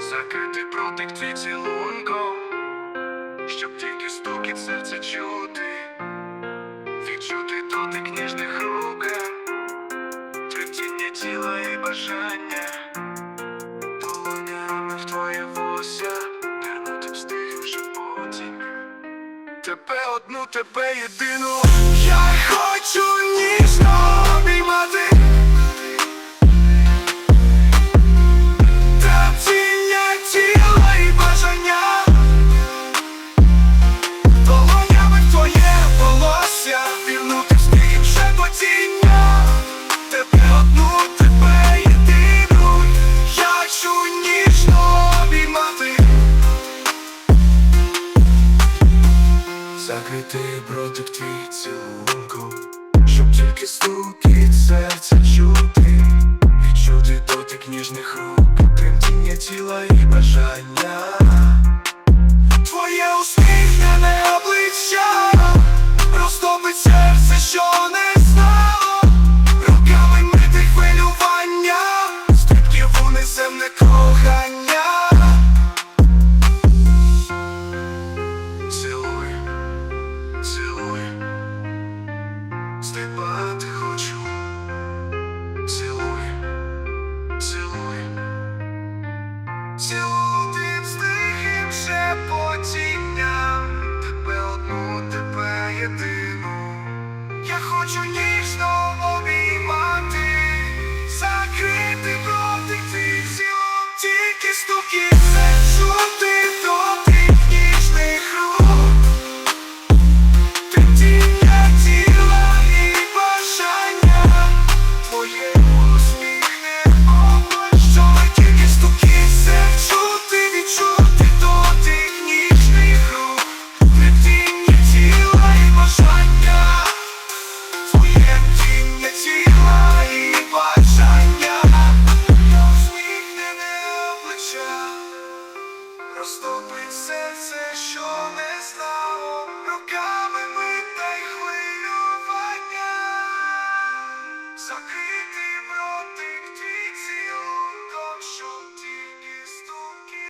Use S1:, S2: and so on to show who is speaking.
S1: Закрити протик твій цілунком, щоб тільки стукіт серця чути, відчути дотик ніжних рук, третіння тіла і бажання, долонями в твоє волосся, вернути встиг вже потім. Тебе одну, тебе єдину, я хочу Закритий бротик твій цілунком Щоб тільки стукіт серця дитину, я хочу ніжно. розтопить все це, що.